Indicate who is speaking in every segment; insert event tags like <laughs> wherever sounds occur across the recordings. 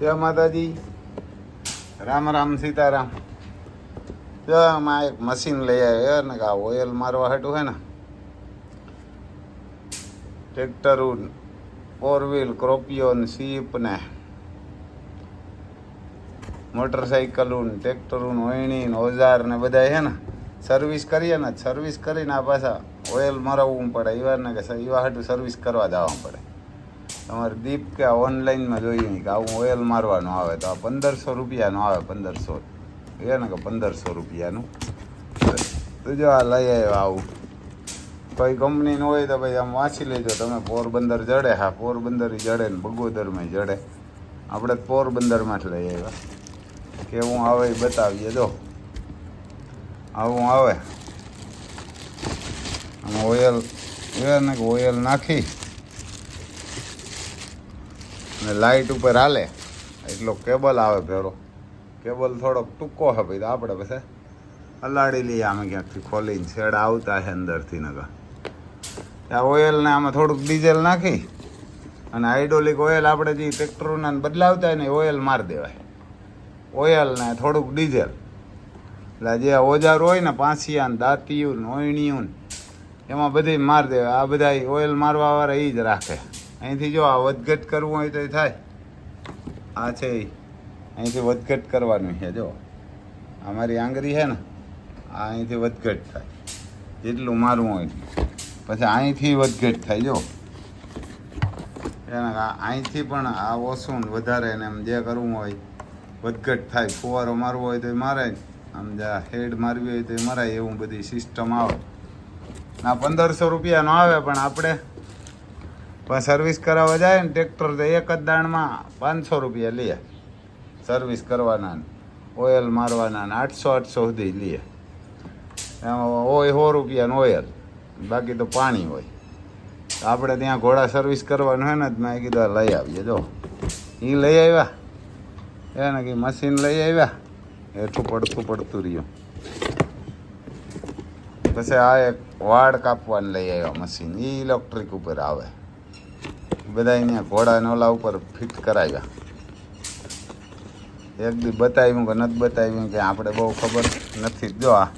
Speaker 1: જય માતાજી. રામ રામ સીતારામ. જો આમાં એક મશીન લઈ આવ્યો ને કે આ ઓઇલ મારવા હાટું હે ને. ટ્રેક્ટરું ફોર વ્હીલ ક્રોપિયો ને સીપ ને. મોટરસાઇકલું ટ્રેક્ટરું ને ઓજાર ને બધા હે ને. સર્વિસ કરીએ ને સર્વિસ કરીને આ પાછા ઓઇલ મરાવવું પડે. એવા ને કે એવા હાટું સર્વિસ કરવા જવા પડે. તમારે દીપ કે ઓનલાઈનમાં જોઈએ નહીં, કે આવું ઓઇલ મારવાનું આવે તો આ પંદરસો રૂપિયાનું આવે, પંદરસો. એ ને કે પંદરસો રૂપિયાનું. તો જો આ લઈ આવ્યો આવું. કોઈ કંપનીનું હોય તો ભાઈ આમ વાંચી લેજો, તમે પોરબંદર જડે હા પોરબંદર જડે ને બગોદરમાં જડે. આપણે પોરબંદરમાં જ લઈ આવ્યા. કેવું આવે એ બતાવીએ, જો. આવું આવે. ઓઇલ એ ને કે ઓઇલ નાખી. ને લાઇટ ઉપર હાલે. એટલો કેબલ આવે ભેરો. કેબલ થોડોક ટૂંકો છે ભાઈ આપણે પછી અલાડી લઈએ આમે ક્યાંકથી ખોલીને છેડ આવતા છે અંદરથી નગર ત્યાં ઓઇલને આમાં થોડુંક ડીઝલ નાખી અને હાઇડ્રોલિક ઓઇલ આપણે જે ટ્રેક્ટરોના બદલાવતા હોય ને ઓઇલ મારી દેવાય. ઓઇલને થોડુંક ડીઝલ એટલે જે ઓજાર હોય ને પાંસિયા ને દાંતિયું ને એમાં બધી મારી દેવાય. આ બધા ઓઇલ મારવા વાળા એ જ રાખે. અહીંથી જો આ વધઘટ કરવું હોય તો એ થાય. આ છે અહીંથી વધઘટ કરવાનું છે, જો. આ મારી આંગળી છે ને, આ અહીંથી વધઘટ થાય. જેટલું મારવું હોય પછી અહીંથી વધઘટ થાય, જો. અહીંથી પણ આ ઓછું વધારે ને એમ જે કરવું હોય, વધઘટ થાય. ફુવારો મારવો હોય તો એ મારે આમ જ્યાં હેડ મારવી હોય તો એ મરાય એવું બધી સિસ્ટમ આવે. ના, પંદરસો રૂપિયાનો આવે પણ આપણે પણ સર્વિસ કરાવવા જાય ને ટ્રેક્ટર તો એક જ દાણમાં પાંચસો રૂપિયા લે. સર્વિસ કરવાના ઓઇલ મારવાના આઠસો આઠસો સુધી લે. એમાં હોય સો રૂપિયાનું ઓઇલ બાકી તો પાણી હોય. આપણે ત્યાં ઘોડા સર્વિસ કરવાનું હોય ને જ મેં કીધું લઈ આવીએ, જો. એ લઈ આવ્યા. એને કે મશીન લઈ આવ્યા. એઠું પડતું પડતું રહ્યું. પછી આ એક વાડ કાપવાનું લઈ આવ્યા મશીન એ ઇલેક્ટ્રિક ઉપર આવે. બધા અહીંયા ઘોડાને ઓલા ઉપર ફિટ કરાવ્યા. એક દી બતાવ્યું કે નથી બતાવ્યું કે આપણે બહુ ખબર નથી. જો આ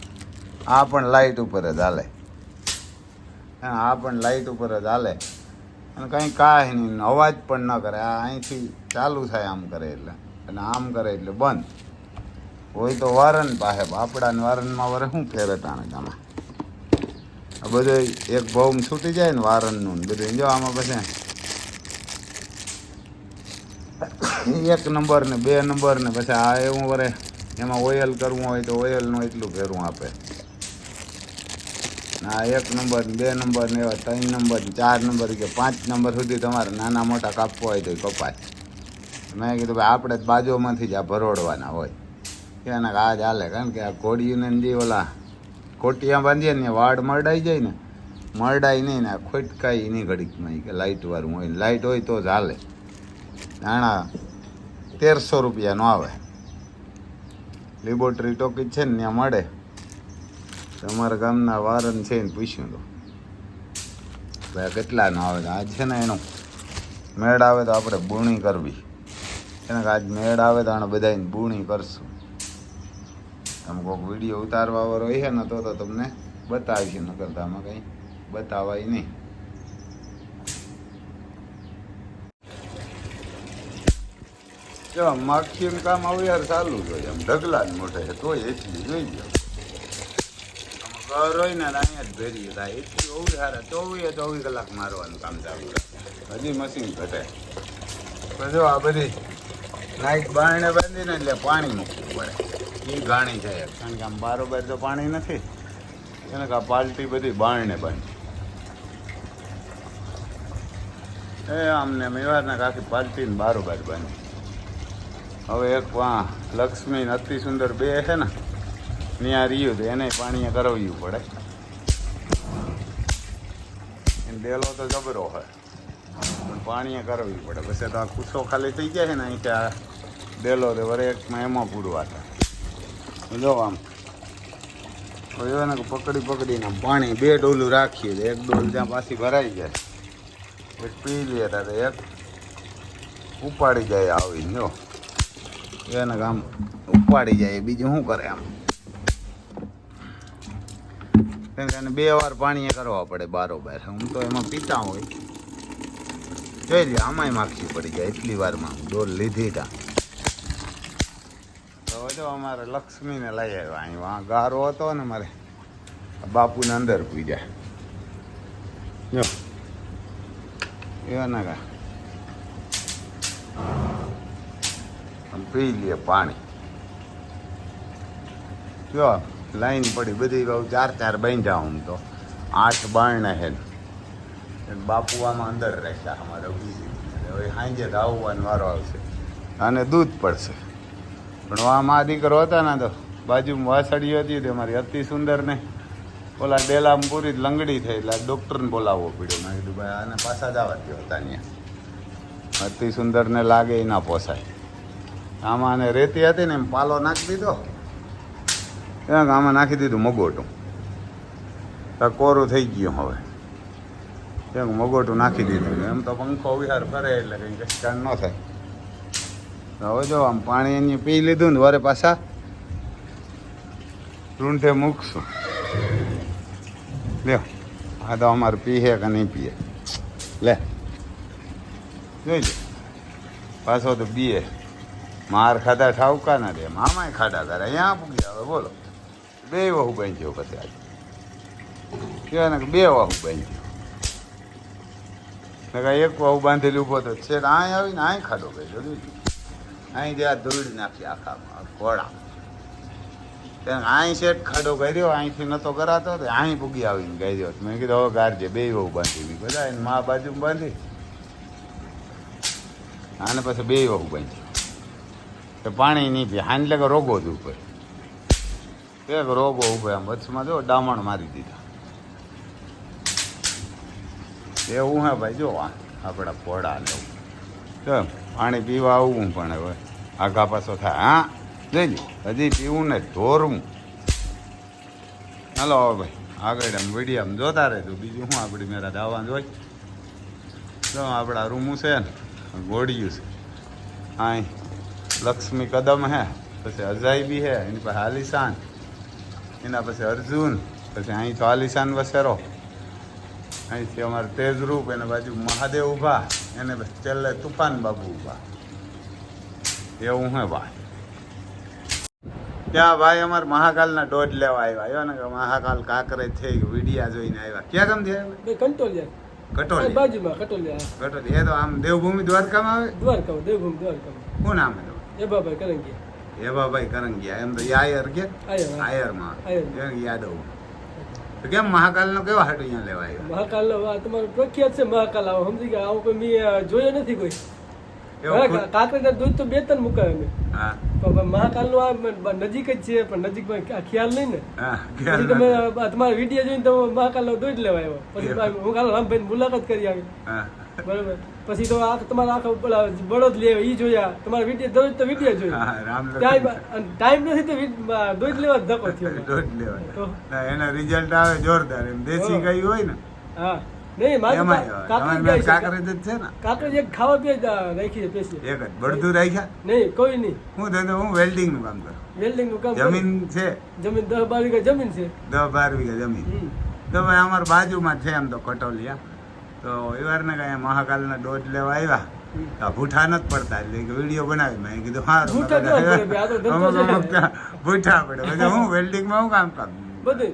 Speaker 1: આ પણ લાઇટ ઉપર જ હાલે. આ પણ લાઇટ ઉપર જ હાલે. અને કંઈ કાંઈ નહીં અવાજ પણ ન કરે. આ અહીંથી ચાલુ થાય આમ કરે એટલે. અને આમ કરે એટલે બંધ. હોય તો વારન પાસે આપણા વારણમાં વરે શું ફેર ટાણે આમાં આ બધું એક ભાવ છૂટી જાય ને વારણનું બધું જો આમાં પછી એક નંબર ને બે નંબર ને પછી આ એવું વરે, એમાં ઓઇલ કરવું હોય તો ઓઇલનું એટલું ફેરવું આપે. આ એક નંબર બે નંબર ને એવા ત્રણ નંબર ચાર નંબર કે પાંચ નંબર સુધી તમારે નાના મોટા કાપવા હોય તો કપાય. મેં કીધું ભાઈ, આપણે બાજુમાંથી જ આ ભરોડવાના હોય. એના આ ચાલે કારણ કે આ ઘોડીને જે ઓલા ખોટિયા બાંધીએ ને વાડ મરડાઈ જાય ને મરડાય નહીં ને આ ખોટકાઈ નહીં ઘડીકમાં કે લાઇટ વાળું હોય લાઇટ હોય તો હાલે. નાણા તેરસો રૂપિયાનો આવે. લેબોરેટરી ટોકીજ છે ને, ત્યાં મળે. તમારા ગામના વારન છે ને પૂછ્યું તો. ભાઈ કેટલાનો આવે? આ છે ને એનું. મેળ આવે તો આપણે બૂણી કરવી. એને કે આજ મેળ આવે તો આને બધાને બૂણી કરશું. તમે કોઈક વીડિયો ઉતારવા વાળો છે ને, તો તો તમને બતાવીશું, નકર તો આમાં કંઈ બતાવાય નહીં. જો માખીનું કામ હવે યાર ચાલુ જ હોય. આમ ઢગલા જ મોઢે. તો એટલી જોઈ ગયો ઘર હોય ને અહીંયા જ ભેરી થાય. એટલી ઓવી હારે. ચોવીએ ચોવીસ કલાક મારવાનું કામ ચાલુ રહે હજી મશીન ઘટે. પછી આ બધી નાઈટ બારણે બાંધીને એટલે પાણી મૂકવું પડે. એ ઘાણી છે કારણ કે આમ બારોબાર તો પાણી નથી. એને આ પાલટી બધી બારણે બાંધી. એ આમને મેવારના આખી પાલટીને બારોબાર બાંધી. હવે એક વાં લક્ષ્મી અતિ સુંદર બે છે ને ત્યાં રહ્યું તો એને પાણીએ કરાવ્યું પડે. એને ડેલો તો જબરો હોય. પણ પાણીએ કરાવવી પડે. પછી તો આ કુસો ખાલી થઈ જાય છે ને અહીંથી આ ડેલો તો વરે એકમાં એમાં પૂરવા હતા જો આમ. એને પકડી પકડીને પાણી, બે ડોલું રાખીએ તો એક ડોલ ત્યાં પાછી ભરાઈ જાય. એક પી લઈએ ત્યારે એક ઉપાડી જાય આવીને, જો. એને આમ ઉપાડી જાય, બીજું શું કરે આમ? કેમ કે બે વાર પાણી કરવા પડે બારોબાર હું તો એમાં પીતા હોય. જોઈ લે આમાંય માખી પડી જાય એટલી વારમાં. ડોલ લીધી તા. તો જો અમારે લક્ષ્મીને લઈ આવ્યા. અહીં વાં ગારો હતો ને મારે. બાપુને અંદર પી જાય જો. એવા કા. આમ પી લે પાણી. જો, લાઈન પડી, બધી બહુ ચાર ચાર બાંધ્યા હું તો. આઠ બાણ હે બાપુ આમાં અંદર રહેશે, અમારે હવે સાંજે તો આવવાનો વારો આવશે. અને દૂધ પડશે. પણ આમાં દીકરો હતા ને તો, બાજુમાં વાસળી હતી તે મારી અતિ સુંદર ને. ઓલા ડેલામાં પૂરી જ લંગડી થઈ, એટલે ડૉક્ટરને બોલાવવો પડ્યો. મેં કીધું, ભાઈ, આને પાછા જવા દો હતા ત્યાં અતિ સુંદરને લાગે એ ના પોસાય. આમાં આને રેતી હતી ને એમ પાલો નાખી દીધો. એમ આમાં નાખી દીધું મગોટું. તો કોરું થઈ ગયું હવે. એમ મગોટું નાખી દીધું. એમ તો પંખો વિહાર ફરે એટલે કંઈ કષ્ટાન ન થાય. હવે જો આમ પાણી એની પી લીધું ને વરે પાછા રૂંઠે મૂકશું. લ્યો, આ તો અમારે પીએ કે નહીં પીએ લે, જોઈ લે પાછો તો પીએ માર ખાધા ઠાવકા ના રે મામાય ખાધા કરે અહીંયા પૂગી આવે, બોલો. બે વહુ બાંધ્યો પછી આજે. કહેવાય કે બે વહુ બાંધ્યો ને એક વહુ બાંધેલી ઊભો તો છે અહીં આવીને અહીં ખાધો ગયો અહીં જ્યાં ધોળી નાખી આખામાં ઘોડા અહીં શેઠ ખાડો કર્યો અહીંથી નતો કરાતો, તો અહીં પૂગી આવીને કર્યો. મેં કીધું, હવે ગારજે બે વહુ બાંધી બધા એને મા બાજુમાં બાંધી. આને પછી બે વહુ બાંધી તો પાણી નહીં પીએ. એટલે કે રોગો જ ઉપર એક રોગો ઊભો આમ વચમાં જો ડામણ મારી દીધા. એવું હે ભાઈ, જો આપણા પોડા લેવું તો પાણી પીવા આવવું પણ હવે. આગા પાછો થાય. હા? જોઈ લે હજી પીવું ને ધોરવું હાલો હવે ભાઈ, આગળ આમ વિડીયામાં જોતા તું બીજું શું આપણી મેરા દાવાનું હોય? તો આપણા રૂમું છે ને, ગોળિયું છે. હા લક્ષ્મી કદમ હે પછી અજાઈ બી હે એની પાસે આલિશાન એના પછી અર્જુન પછી અહીં તો આલિશાન વસેરો. અહીંથી અમારે તેજરૂપ એના બાજુ મહાદેવ ઊભા એને છેલ્લે તુફાન બાબુ ઊભા. એવું હે ભાઈ. ત્યાં ભાઈ અમારે મહાકાલના દોઢ લેવા આવ્યા. આવ્યો ને કે મહાકાલ કાંકરે થઈ વિડિયા જોઈને આવ્યા. ક્યાં ગામથી થયા
Speaker 2: બે કંટોલિયા.
Speaker 1: કટોલી
Speaker 2: બાજુમાં કટોલિયા
Speaker 1: કટોલી એ તો આમ દેવભૂમિ દ્વારકામાં આવે?
Speaker 2: દ્વારકા દેવભૂમિ દ્વારકા
Speaker 1: શું નામ એનું
Speaker 2: એ બાબા
Speaker 1: કરંગિયા એમ તો આયર કે? આયરમાં. યાદવ. તો કેમ મહાકાલનો કેવા હાટુ અહીંયા લેવા આવ્યા
Speaker 2: મહાકાલ પ્રખ્યાત છે મહાકાલ. આવો સમજી ગયા. આવો કોઈ મેં જોયો નથી કોઈ. કાંકરેના દૂધ તો બે ત્રણ મુકાય અમે. પણ મહાકાલનું નજીક જ છે પણ નજીક ખ્યાલ નહીં ને. પછી તમે તમારા વીડિયો જોઈને તમે મહાકાલ નો દૂધ લેવા આવ્યો. પછી. હું કાલ રામભાઈ મુલાકાત કરી આવી. બરોબર. પછી તો આ તમારા આખા પેલા બળદ લે એ જોયા. તમારા વીડિયો દરરોજ તો વીડિયો જોયા. ટાઈમ નથી તો દોજ લેવા ધક્કો થયો. <laughs>
Speaker 1: દોજ લેવા. એના રિઝલ્ટ આવે જોરદાર. એમ દેશી
Speaker 2: હા.
Speaker 1: હોય ને.
Speaker 2: હા. નહીં મારે ગાય છે
Speaker 1: જ છે ને?
Speaker 2: એક ખાવા જ રાખી છે પેશી.
Speaker 1: એક જ. બળદું રાખ્યા?
Speaker 2: નહીં કોઈ નહીં.
Speaker 1: હું ધંધો હું વેલ્ડિંગનું કામ કરું.
Speaker 2: વેલ્ડિંગનું કામ
Speaker 1: જમીન છે.
Speaker 2: જમીન દસ બાર વીઘા જમીન છે.
Speaker 1: દસ બાર વીઘા જમીન. તો ભાઈ અમારા બાજુમાં છે એમ તો કટોલિયા તો એવારને કાંઈ મહાકાલના ડોઝ લેવા આવ્યા. ભૂઠા નથી પડતા એટલે કે વીડિયો બનાવી મેં કીધું સારું. અમુક અમુક ભૂઠા પડે. પછી હું વેલ્ડિંગમાં હું કામ કામ
Speaker 2: બધું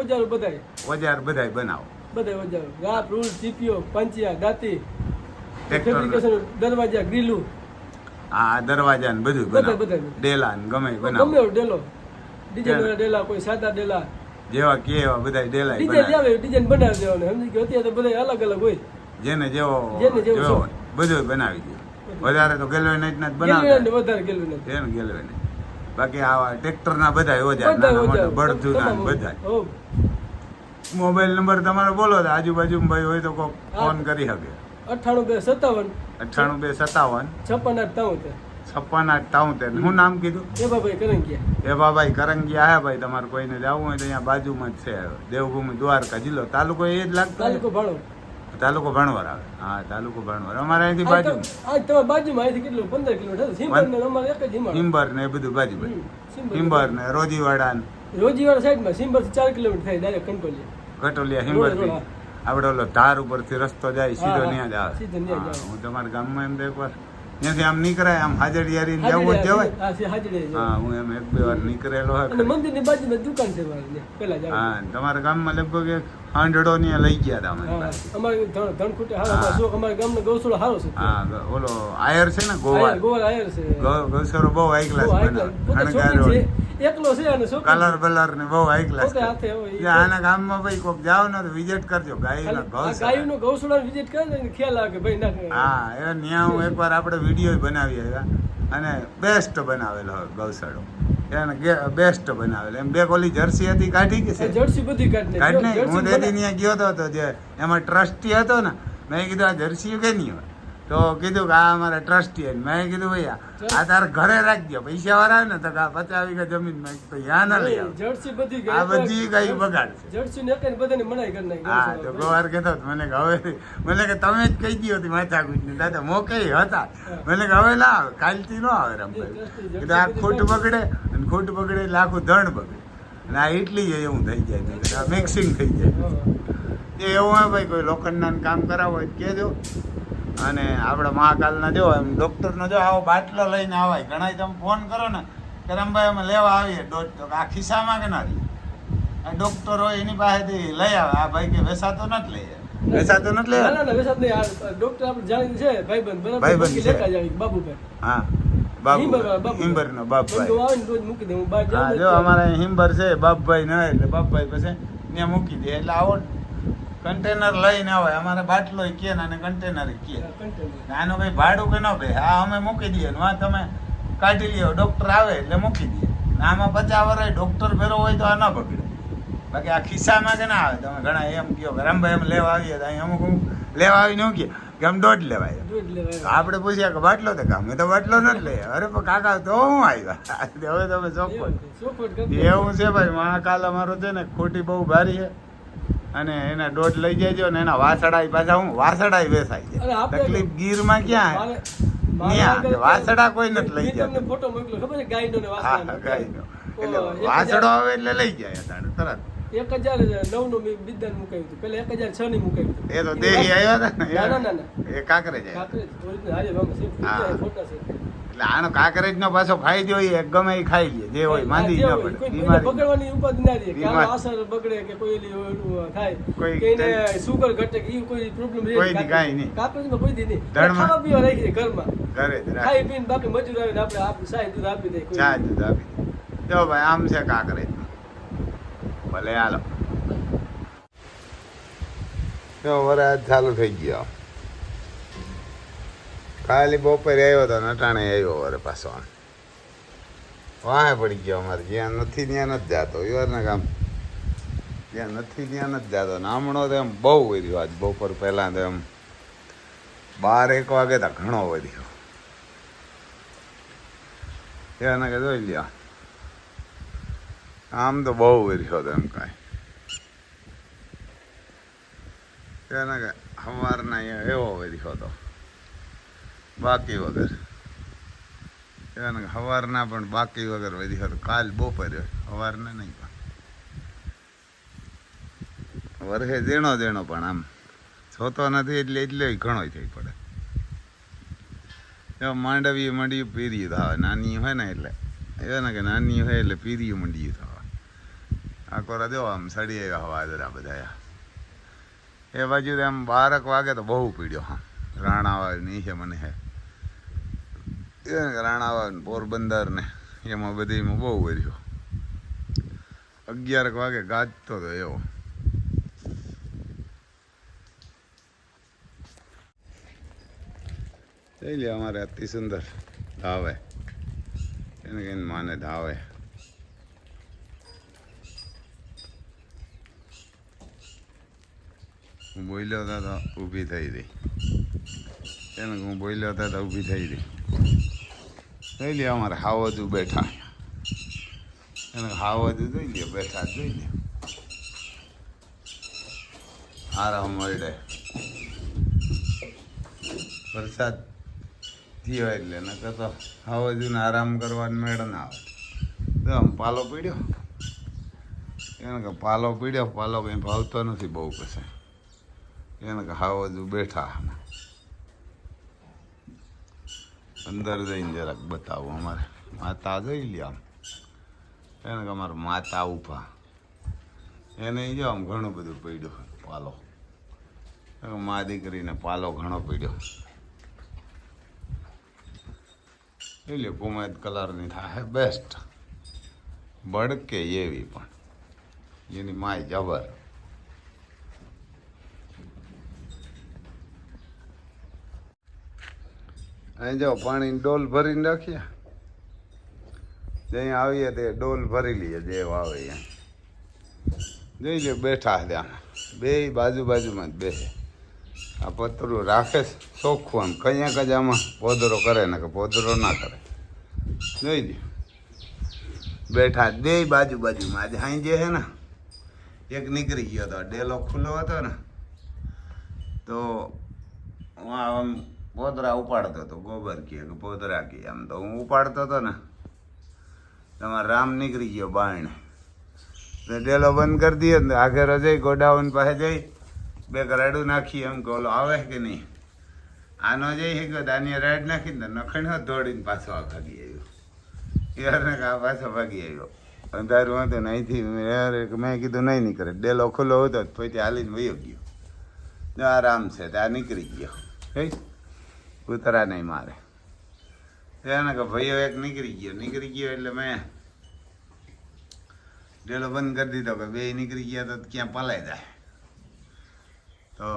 Speaker 2: ઓજારો બધાય.
Speaker 1: ઓજાર બધાય બનાવો.
Speaker 2: બધાય ઓજારો. રાપ રૂલ સીપીઓ પંચિયા દાંતી. દરવાજા ગ્રીલું.
Speaker 1: આ દરવાજા ને બધું બનાવો. ડેલા ને ગમે
Speaker 2: ડેલો. ડિઝાઇન ડેલા કોઈ સાદા ડેલા.
Speaker 1: જેવા કે એવા બધા ડેલા
Speaker 2: ડિઝાઇન આવે ડિઝાઇન બનાવી દેવાનું સમજી ગયો અત્યારે તો બધા અલગ અલગ હોય.
Speaker 1: જેને જેવો
Speaker 2: જેને જેવો
Speaker 1: બધું બનાવી દે. વધારે તો ગેલવેનાઇટ ના બનાવે
Speaker 2: વધારે ગેલવી નથી
Speaker 1: છે ને ગેલવેનાઇટ બાકી આવા ટ્રેક્ટર ના બધા ઓજારો, બળદું ના બધા મોબાઈલ નંબર તમારો બોલો તો આજુબાજુ ભાઈ હોય તો કોક ફોન કરી શકે.
Speaker 2: અઠ્ઠાણું બે સત્તાવન.
Speaker 1: અઠ્ઠાણું બે સત્તાવન.
Speaker 2: છપ્પન ત્રાઉતેર
Speaker 1: છપ્પન ટાઉન તાઉતેર શું નામ કીધું?
Speaker 2: એ બાબાઈ કરંગિયા.
Speaker 1: એ બાબાઈ કરંગિયા હે ભાઈ તમારે કોઈને જવું હોય તો અહીંયા બાજુમાં જ છે. દેવભૂમિ દ્વારકા જિલ્લો. તાલુકો એ જ લાગતો
Speaker 2: તાલુકો ભાણો
Speaker 1: તાલુકો ભણવર આવે. હા તાલુકો ભણવર. અમારે અહીંથી બાજુ.
Speaker 2: તો- આ તમારા બાજુમાં અહીંથી કેટલું? પંદર કિલોમીટર. સિમ્પલ ને અમારે એક જ
Speaker 1: હિંબર ને એ બધું બાજુ
Speaker 2: હમ,
Speaker 1: ને રોજીવાડા ને
Speaker 2: રોજીવાડા સાઈડમાં સિમ્બરથી ચાર કિલોમીટર થાય ડાયરેક્ટ કંટોલિયા.
Speaker 1: કટોલિયા
Speaker 2: રોડ, થી.
Speaker 1: આપણે ઓલો ધાર ઉપરથી રસ્તો જાય સીધો ત્યાં જ આવે. હું તમારા ગામમાં એમ તો એકવાર ત્યાંથી આમ નીકળાય આમ હાજરિયારી જવું જ જવાય.
Speaker 2: હા
Speaker 1: હા હું એમ એક બે વાર નીકળેલો હોય
Speaker 2: મંદિરની બાજુમાં દુકાન છે.
Speaker 1: હા તમારા ગામમાં લગભગ એક હાંડડો ને લઈ ગયા હતા અમે
Speaker 2: અમારે ધણ- ખૂટે હારો
Speaker 1: જો
Speaker 2: અમારો ગામનો ગૌસળો હારો છે.
Speaker 1: હા ઓલો આયર છે ને ગોવા
Speaker 2: ગોવાળ આયર છે.
Speaker 1: ગૌસળો બહુ હાઈ ક્લાસ
Speaker 2: છે એકલો છે અને શું
Speaker 1: કલર બલર ને બહુ હાઈ ક્લાસ
Speaker 2: હાથે હોય.
Speaker 1: આના ગામમાં ભાઈ કોક જાવ ને તો વિઝિટ કરજો. ગાયનો ગૌસળો
Speaker 2: ગાયનો ગૌસળો વિઝિટ કરે ને ખ્યાલ આવે કે ભાઈ ના
Speaker 1: હા એ ન્યા હું એકવાર આપણે વીડિયો બનાવી આવ્યા અને બેસ્ટ બનાવેલો ગૌસળો ગૌશાળો. એને બેસ્ટ બનાવેલ. એમ બે કોલી જર્સી હતી કાઢી કે
Speaker 2: જર્સી બધી કાઢી
Speaker 1: નહીં હું દેદી ત્યાં ગયો હતો તો જે એમાં ટ્રસ્ટી હતો ને મેં કીધું આ જર્સી કે નહીં હોય? તો કીધું કે આ અમારા ટ્રસ્ટી મેં કીધું ભાઈ આ- તારે ઘરે રાખજો પૈસા વાળા આવે ને તો પચાસ વીઘા જમીનમાં યા ના લઈ આવો.
Speaker 2: જર્સી બધી
Speaker 1: આ બધી
Speaker 2: ને મનાઈ કરી નાખી
Speaker 1: હા તો. ગોવાર કહેતો મને કે હવે મને કે તમે જ કહી દો હતી માથા કૂટની દાદા મોકે હતા? મને કે હવે ના આવે કાલથી ન આવે રમભાઈ કીધું આ ખોટ બગડે અને ખોટ બગડે એટલે આખું ધણ બગડે. અને આ ઇડલી છે એવું થઈ જાય મિક્સિંગ થઈ જાય. એ એવું હોય ભાઈ કોઈ લોખંડના કામ કરાવો હોય કહેજો. અને આપણે મહાકાલના જો એમ ડૉક્ટરનો જો આવો બાટલો લઈને આવાય. ઘણા તમે ફોન કરો ને કે રમભાઈ અમે લેવા આવીએ ડોટ તો આ ખિસ્સામાં કે ના આ ડૉક્ટર હોય એની પાસેથી લઈ આવે. આ ભાઈ કે વેસાતો નથી લઈ આવે વેસાતો નથી લઈ
Speaker 2: ના,
Speaker 1: આવે
Speaker 2: ના, ના, વેસાત નહીં. આ આપણે જાણીને છે, ભાઈબંધ, બરાબર?
Speaker 1: ભાઈબંધ
Speaker 2: બાકી લેતા બાબુભાઈ.
Speaker 1: હા
Speaker 2: બંધુ
Speaker 1: બાપભાઈ.
Speaker 2: મૂકી દે. હું બહાર
Speaker 1: જો અમારે હિંબર છે બાપભાઈ ન એટલે બાપભાઈ પછી ત્યાં મૂકી દે. એટલે આવો કન્ટેનર લઈને આવે. અમારે બાટલો કે ને અને કન્ટેનર કે. આનું કઈ ભાડું કે ન ભાઈ? હા અમે મૂકી દઈએ. ને આ તમે કાઢી લ્યો. ડોક્ટર આવે એટલે મૂકી દઈએ. ને આમાં પચાસ વર્ષ ડૉક્ટર ભેરો હોય તો આ ન બગડે. બાકી આ ખિસ્સામાં કે ના આવે. તમે ઘણા એમ કહો કે રામભાઈ એમ લેવા આવીએ તો અહીં અમુક હું લેવા આવી ન કે કે આમ દોઢ લેવાય આપણે પૂછ્યા કે બાટલો તો કામ તો બાટલો નથી લઈએ અરે પણ કાકા તો હું આવ્યા? <laughs> હવે તમે ચોખ્ખો
Speaker 2: એવું છે.
Speaker 1: એવું છે ભાઈ. મહાકાલ અમારો છે ને ખોટી બહુ ભારી છે. અને એના દોઢ લઈ જજો ને એના વાસડા પાછા હું વાસડા વેસાય છે.
Speaker 2: આપણે-
Speaker 1: ગીરમાં ક્યાં? વાસડા કોઈ નથી લઈ જાય
Speaker 2: ફોટો મોકલ્યો ખબર છે? ગાઈડો ને વાસડા?
Speaker 1: એટલે વાસડો આવે એટલે લઈ જાય તરત.
Speaker 2: એક હજાર નવનું મેં બિદ્દાન મુકાયું હતું. પેલા એક હજાર છ ની મુકાયું હતું.
Speaker 1: એ તો દેહી આવ્યા હતા ને?
Speaker 2: ના ના ના ના.
Speaker 1: એ કાંકરે જાય.
Speaker 2: કાંકરેજ, original હાજર ફોટા છે.
Speaker 1: એટલે આનો કાંકરેજ નો પાછો ફાયદો એ ગમે એ ખાઈ લે જે હોય માંદી ન પડે. બીમારી.
Speaker 2: બગડવાની ઉપાધિ ના રહે કે. અસર બગડે કે કોઈ થાય
Speaker 1: કોઈ
Speaker 2: કે સુગર ઘટે કે કોઈ પ્રોબ્લેમ રહે
Speaker 1: કોઈ કાઈ નહીં.
Speaker 2: કાકરેજમાં કોઈ દી નહીં. ખાવા પીવા રાખી દે ઘરમાં.
Speaker 1: ઘરે જ
Speaker 2: ખાઈ પીને બાકી મજૂર આવે આપણે આપ સાહેબ દૂધ આપી દે કોઈ.
Speaker 1: ચા દૂધ આપી દે. જો ભાઈ આમ છે કાકરેજ. ભલે હાલો. જો વરસાદ ચાલુ થઈ ગયો. ખાલી બપોરે આવ્યો હતો નટાણે આવ્યો વરે પાછો. વાહે પડી ગયો અમારે. જ્યાં નથી ત્યાં નથી જાતો. ઈવરના કામ જ્યાં નથી ત્યાં નથી જાતો. હમણો તો એમ બહુ વધ્યો. આજ બપોર પહેલાં તો એમ બાર એક વાગે તો ઘણો વધ્યો. એને કે જોઈ લ્યો. આમ તો બહુ વર્યો હતો એમ કાંઈ. એના કે સવારના એવો વર્યો હતો બાકી વગર. કહેવાય કે સવારના પણ બાકી વગર વધી હતું કાલ બપોરે સવારના નહીં પણ. વરસે દેણો દેણો પણ આમ. જોતો નથી એટલે એટલે ઘણો થઈ પડે. માંડવી મંડી પીર્યું થવા. નાની હોય ને એટલે. એ ને કે નાની હોય એટલે પીર્યું મંડ્યું થવા. આ કોરા જો આમ સડી આવ્યા હવા જરા બધા એ બાજુ આમ બારક વાગે તો બહુ પીડ્યો. હા. નહીં છે મને હે. ને રાણાવા ને પોરબંદર ને, એમાં બધીમાં બહુ વર્યો અગિયારક વાગે ગાજતો તો એવો. જોઈ લે અમારે અતિ સુંદર ધાવે. એને કહીને માને ધાવે. હું બોલ્યો હતા તો ઊભી થઈ રહી એને હું બોલ્યો હતા તો ઊભી થઈ હતી જોઈ લે, અમારે હાવજુ બેઠા એને હાવજુ જોઈ લે, બેઠા જોઈ લે. આરામ મળે. વરસાદ થયો એટલે નકર તો હવે જૂને આરામ કરવાનો મેળ ના આવે. તો આમ પાલો પીડ્યો? એને કે પાલો પીડ્યો, પાલો કંઈ ભાવતો નથી બહુ કશે એને કે હાવ હજુ બેઠા અંદર જઈને જરાક બતાવું અમારે. માતા જોઈ લે આમ. એને કે અમારે માતા ઊભા એને જો આમ ઘણું બધું પડ્યું. પાલો. મા દીકરીને પાલો ઘણો પડ્યો. એટલે કુમેદ કલરની થાય. બેસ્ટ. ભડકે એવી પણ. એની માય જબર. અહીં જો પાણી ડોલ ભરીને નાખ્યા જ્યાં આવીએ તે ડોલ ભરી લઈએ જે આવે જોઈ લે બેઠા ત્યાં. બે બાજુ બાજુમાં જ બેસે આ પતરું રાખે ચોખ્ખું આમ. કયા કજામાં પોદરો કરે ને કે પોદરો ના કરે. જોઈ લે બેઠા બે બાજુ બાજુમાં. આજે હાઈ જે છે ને, એક નીકળી ગયો હતો. ડેલો ખુલ્લો હતો ને, તો હું આમ પોદરા ઉપાડતો હતો, ગોબર કે પોતરા કહે આમ તો હું ઉપાડતો હતો ને. તમારો રામ નીકળી ગયો બાયણે ડેલો બંધ કરી દઈએ ને આગળ જઈ ગોડાઉન પાસે જઈ, બે રાડું નાખી એમ કે ઓલો આવે કે નહીં. આનો જઈ કે દાની રાડ નાખીને નખણ્યો દોડીને પાછો આ ભાગી આવ્યો. યારને કે આ પાછો ભાગી આવ્યો. અંધારું હતું ને અહીંથી મેં કીધું નહીં નીકળે. ડેલો ખુલ્લો હતો પછી હાલીને વયો ગયો. આરામ છે ત્યાં નીકળી ગયો. હે? કૂતરા નહીં મારે. એને કે ભાઈઓ એક નીકળી ગયો. નીકળી ગયો એટલે મેં ડેલો બંધ કરી દીધો કે બે નીકળી ગયા તો ક્યાં પલાઈ જાય. તો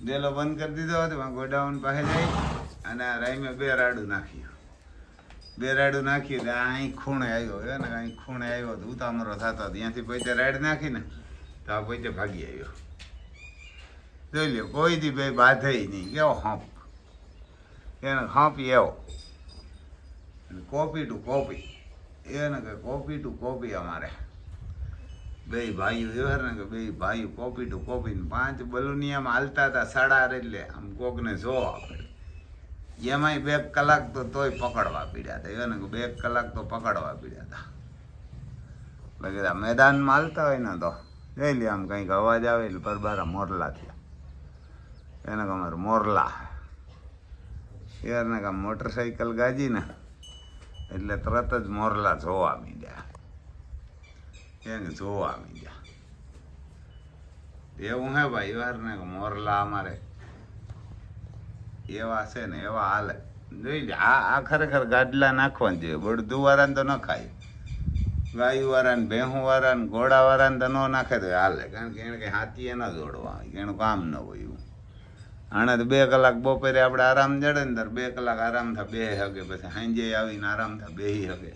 Speaker 1: ડેલો બંધ કરી દીધો હતો ગોડાઉન પાસે જઈ અને આ રાઈમે બે રાડું નાખ્યું. બે રાડું નાખ્યું એટલે અહીં ખૂણે આવ્યો. ને, અહીં ખૂણે આવ્યો તો ઉતામરો થતો ત્યાંથી પોતે રાડ નાખીને તો આ પોતે ભાગી આવ્યો. જોઈ લ્યો, કોઈ દી ભાઈ બાંધે નહીં. કેવો હંપ. એને હંપ એવો. Copy to copy. એને કે કોપી ટુ કોપી અમારે. બે ભાઈઓ એવા ને કે બે ભાઈઓ કોપી ટુ કોપી પાંચ બલુનિયામાં હાલતા હતા સાડા એટલે આમ કોકને જોવા પડે એમાંય બે કલાક તો તોય પકડવા પીડ્યા હતા. એને કે બે કલાક તો પકડવા પીડ્યા હતા. આ મેદાનમાં હાલતા હોય ને તો. જઈ લે આમ કંઈક અવાજ આવે એટલે પરબારા મોરલા થયા એને કે અમારે મોરલા. યારને કે મોટરસાઇકલ ગાજી ને એટલે તરત જ મોરલા જોવા મીડ્યા. એને જોવા મીડ્યા. એવું હે ભાઈ વારને મોરલા અમારે. એવા છે ને એવા હાલે. જોઈ આ આ ખરેખર ગાડલા નાખવા જોઈએ. બળદું વાળાને તો ન ખાય. ગાયું વાળાને ભેહું વાળાને ઘોડા વાળાને તો ન નાખે તો હાલે. કારણ કે એને કંઈ હાથી એના જોડવા એનું કામ ન હોય એવું તો બે કલાક બપોરે આપણે આરામ જડે ને બે કલાક આરામ થાય, બે હગે પછી સાંજે આવીને આરામ થાય, બે હગે.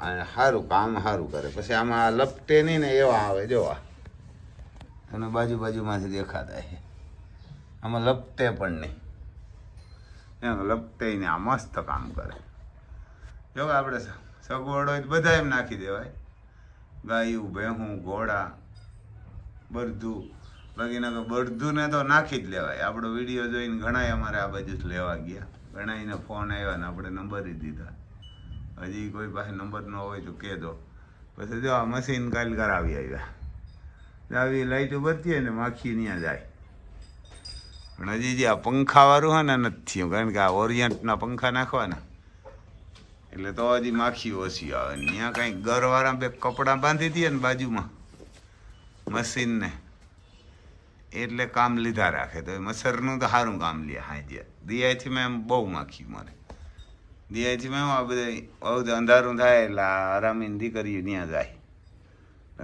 Speaker 1: અને સારું કામ સારું કરે. પછી આમાં આ લપટે નહીં ને એવા આવે, જોવા. અને બાજુ બાજુમાંથી દેખાતા છે આમાં લપટે પણ નહીં. એમ લપટે ને આ મસ્ત કામ કરે. જો આપણે સગવડ હોય બધા એમ નાખી દેવાય. ગાયું, ભેહું, ઘોડા બળદું બાકીના કે ને તો નાખી જ લેવાય. આપણો વીડિયો જોઈને ઘણાય અમારે આ બાજુ જ લેવા ગયા. ઘણાયને ફોન આવ્યા ને આપણે નંબર દીધા. હજી કોઈ પાસે નંબર ન હોય તો કહેજો. પછી જો આ મશીન કાલ કરાવી આવ્યા. આવી લાઈટ ઉભરતી ને માખી ત્યાં જાય. પણ હજી જે આ પંખાવાળું હોય ને નથી કારણ કે આ ઓરિયન્ટના પંખા નાખવાના. એટલે તો હજી માખી ઓછી આવે. ત્યાં કાંઈ ઘરવાળા બે કપડાં બાંધી દઈએ ને બાજુમાં. મશીનને એટલે કામ લીધા રાખે. તો મચ્છરનું તો સારું કામ લે હાજે દિયાથી મેં બહુ માખી મારે. દિયાથી મેં આ બધા બહુ અંધારું થાય એટલે આરામીની દીકરીઓ ત્યાં જાય.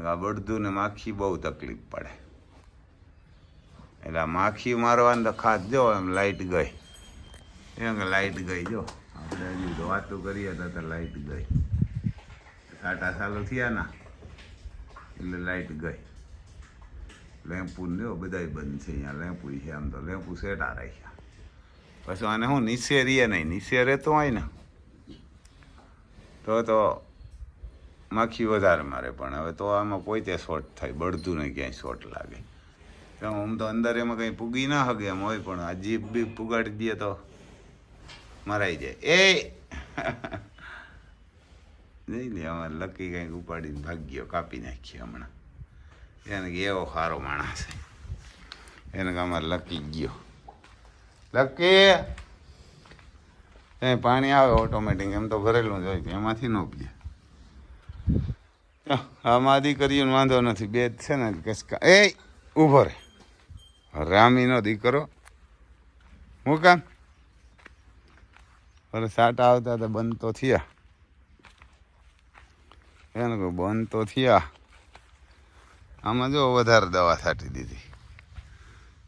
Speaker 1: આ બળદું ને માખી બહુ તકલીફ પડે. એટલે માખી મારવાની તો ખાસ જો, એમ લાઇટ ગઈ. એમ કે લાઇટ ગઈ, જો. આપણે હજી વાતો કરીએ તો લાઈટ ગઈ. સાટા ચાલુ થયા ના એટલે લાઇટ ગઈ. લેમ્પુ લ્યો બધાય બંધ છે અહીંયા લેમ્પુ છે આમ તો લેમ્પુ સેટા રાખ્યા પછી આને હું નીચે રહીએ નહીં નીચે રહેતો હોય ને તો તો માખી વધારે મારે પણ હવે તો આમાં પોતે શોર્ટ થાય બળતું ને ક્યાંય શોર્ટ લાગે કે આમ તો અંદર એમાં કંઈ પૂગી ના હગે એમ હોય પણ આ જીભ બી પુગાડી દે તો મરાઈ જાય એ નહીં લે અમારે લકી કંઈક ઉપાડીને ભાગ્યો કાપી નાખીએ હમણાં એને કે એવો સારો માણસ એને અમારે લકી ગયો. લકી? એ પાણી આવે ઓટોમેટિક એમ તો ભરેલું જ હોય એમાંથી ન પીએ. આમાં દીકરીઓને વાંધો નથી, બે છે ને કસકા એ ઊભો રે. રામીનો દીકરો. હું કામ? અરે સાટા આવતા હતા, બંધ તો થયા. એને બંધ તો થયા. આમાં જો વધારે દવા છાંટી દીધી.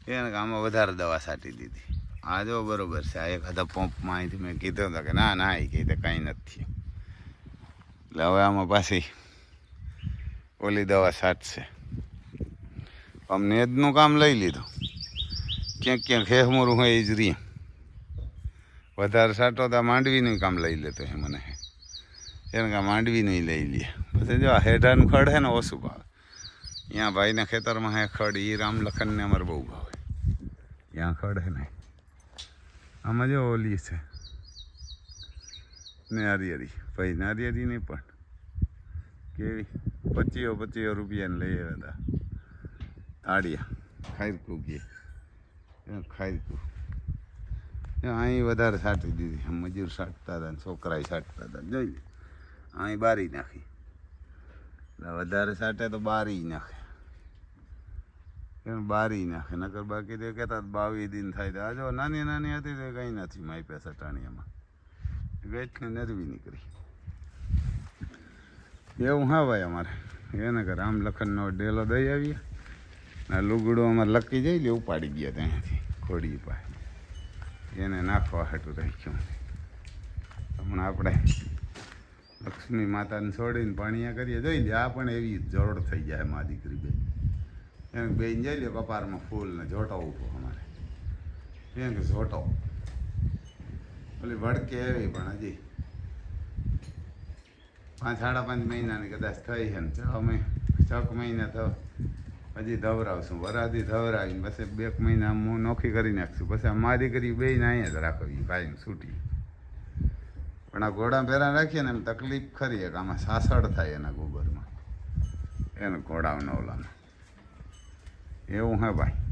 Speaker 1: એને આમાં વધારે દવા છાંટી દીધી. આ જો બરોબર છે, આ એક હતા પંપમાં અહીંથી મેં કીધો હતો કે ના ના એ કીધે કાંઈ નથી એટલે હવે આમાં પાછી ઓલી દવા છાંટશે. આમ નેદનું કામ લઈ લીધું. ક્યાંક ક્યાંક હેહમોરું હોય એ જ રહી વધારે છાંટો તો માંડવીનું કામ લઈ લેતો હે મને. એને કાં માંડવીનું લઈ લે. પછી જો હેઠાનું ખડ હે ને ઓછું ભાવે અહીંયા ભાઈના ખેતરમાં હે ખડ એ રામ લખનને અમારે બહુ ભાવે. ત્યાં ખડ હે નહીં આમાં જો ઓલી છે. ને હરિયરી ભાઈ નારિયેરી નહીં પણ કેવી? પચીસો પચીસો રૂપિયાને લઈ આવ્યા હતા તાળિયા ખાઈરકું કે ખાઈરકું અહીં વધારે સાટી દીધી. મજૂર સાટતા હતા ને છોકરાએ સાટતા હતા જોઈ અહીં બારી નાખી. એટલે વધારે સાટે તો બારી નાખે. એમ બારી નાખે. નકર બાકી તે કહેતા બાવીસ દિન થાય તો આ જો નાની નાની હતી તો કંઈ નથી માય પાસે ટાણીયામાં. વેચને નરવી નીકળી. એવું હા ભાઈ અમારે. એને કે આમ લખનનો ડેલો દઈ આવીએ. આ લુગડો અમારે લકી જઈ લે, ઉપાડી ગયા ત્યાંથી ખોડી પાસે. એને નાખવા હાટું રાખ્યું. હમણાં આપણે લક્ષ્મી માતાને છોડીને પાણીયા કરીએ. જોઈ લે, આ પણ એવી જોડ થઈ જાય મા દીકરી બે એને બેન જઈ લે કપારમાં ફૂલને જોટાવું જોટો ઊભો અમારે. એમ કે જોટો. ઓલી ભડકે એવી પણ હજી. પાંચ, સાડા પાંચ મહિનાની કદાચ થઈ છે ને છ મહિના છ મહિના તો હજી ધવરાવશું. વરાદી ધવરાવીને પછી બે મહિના હું નોખી કરી નાખશું. પછી આ મારી કરી બે અહીંયા જ રાખવી ભાઈ છૂટી. પણ આ ઘોડા પહેરા રાખીએ ને એમ તકલીફ ખરી એક. આમાં સાસડ થાય એના ગોબરમાં. એને ઘોડાઓના ઓલામાં એવું હે ભાઈ